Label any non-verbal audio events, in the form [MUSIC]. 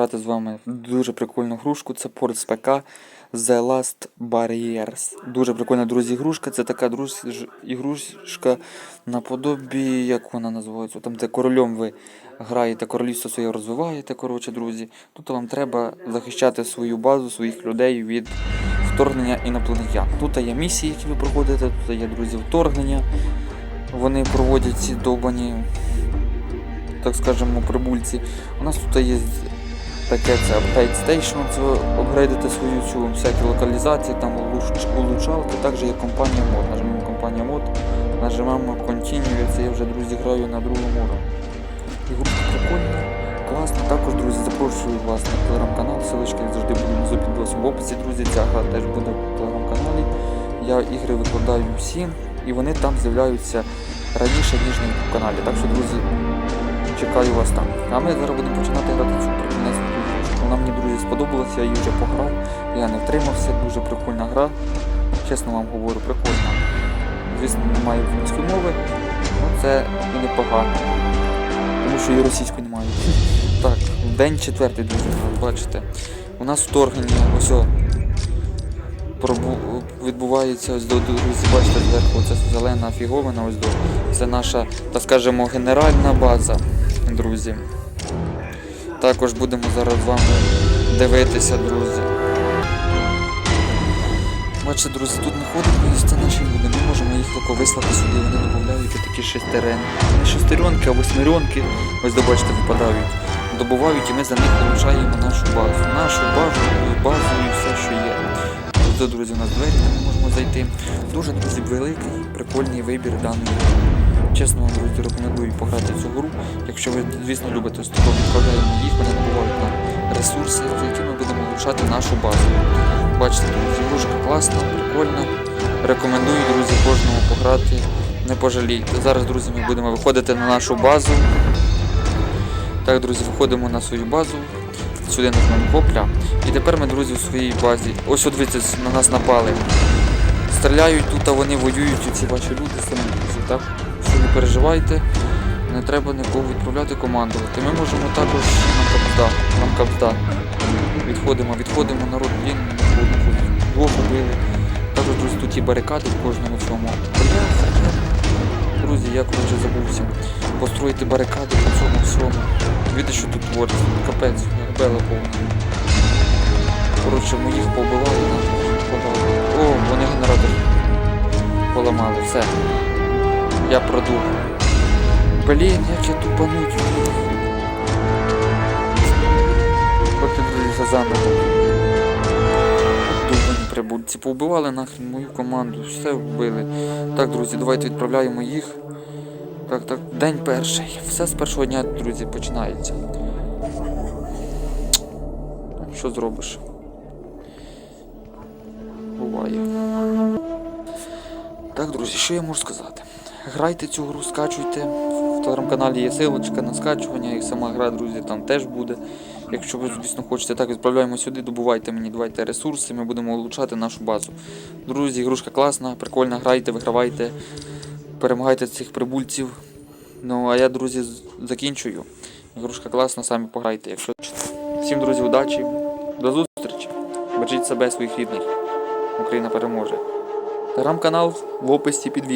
грати з вами в дуже прикольну грушку. Це порт з ПК The Last Barriers. Дуже прикольна, друзі, ігрушка. Це така друзі, ігрушка наподобі, як вона називається, там, де королем ви граєте, королівство своє розвиваєте, коротше, друзі. Тут вам треба захищати свою базу, своїх людей від вторгнення інопланетян. Тут є місії, які ви проходите, тут є, друзі, вторгнення. Вони проводять ці довбані, так скажемо, прибульці. У нас тут є таке це Upgrade Station, це ви свою цю всякі локалізації, там улуч- улучшалки, також є компанія мод. Нажмемо компанія мод, нажимаємо Continue, це я вже, друзі, граю на другому уровні. Ігрушка прикольна, класна. Також, друзі, запрошую вас на телеграм-канал, ссылочки завжди будуть внизу під в описі, друзі, ця гра теж буде в телеграм-каналі. Я ігри викладаю всі, і вони там з'являються раніше, ніж на каналі. Так що, друзі, чекаю вас там. А ми зараз будемо починати грати цю ігрушку. Вона мені, друзі, сподобалася, я її вже пограв. Я не втримався, дуже прикольна гра. Чесно вам говорю, прикольна. Звісно, немає української мови, але це і непогано. Тому що і російської немає. [LAUGHS] Так, день четвертий, друзі, бачите. У нас вторгнення, ось пробу- відбувається ось до друзі, бачите зверху, це зелена фіговина, ось до. Це наша, так скажемо, генеральна база, друзі. Також будемо зараз з вами дивитися, друзі. Бачите, друзі, тут не ходимо, і це наші люди. Ми можемо їх тако вислати сюди, вони додають такі шестеренки. Не шестеренки, а восьмеренки. Ось до бачите, випадають. Добувають і ми за них получаємо нашу базу. Нашу базу, базу і все, що є. Тут, друзі, у нас двері, ми можемо зайти. Дуже, друзі, великий, прикольний вибір даної. Чесно вам, друзі, рекомендую пограти в цю гру. Якщо ви, звісно, любите, то відправляємо їх, вони набувають нам ресурси, за які ми будемо влучати нашу базу. Бачите, друзі, ігрушка класна, прикольна. Рекомендую, друзі, кожному пограти. Не пожалійте. Зараз, друзі, ми будемо виходити на нашу базу. Так, друзі, виходимо на свою базу. Сюди нажмемо хопля. І тепер ми, друзі, у своїй базі. Ось от дивіться, на нас напали. Стріляють тут, а вони воюють, ці ваші люди самі друзі, так? Що не переживайте, не треба нікого відправляти командувати. Ми можемо також нам капзда. Відходимо, відходимо, народ, блін, двох убили. Також, друзі, тут є барикади в кожному цьому. Друзі, я коротше забувся. Построїти барикади по цьому всьому. Видите, що тут твориться? Капець, габела повна. Коротше, моїх побивали, нас побили. О, вони генератор поламали, все. Я продув. Блін, як я тупануть. От ти, друзі, заново. Довбані прибульці. Повбивали нахрен мою команду, все вбили. Так, друзі, давайте відправляємо їх. Так, так, день перший. Все з першого дня, друзі, починається. Що зробиш? Буває. Так, друзі, що я можу сказати? Грайте цю гру, скачуйте. В телеграм-каналі є силочка на скачування, і сама гра, друзі, там теж буде. Якщо ви, звісно, хочете, так відправляємо сюди, добувайте мені, давайте ресурси, ми будемо влучати нашу базу. Друзі, ігрушка класна, прикольна, грайте, вигравайте, перемагайте цих прибульців. Ну, а я, друзі, закінчую. Ігрушка класна, самі пограйте, якщо. Всім, друзі, удачі, до зустрічі. Бережіть себе, своїх рідних. Україна переможе. Телеграм-канал в описі під відео.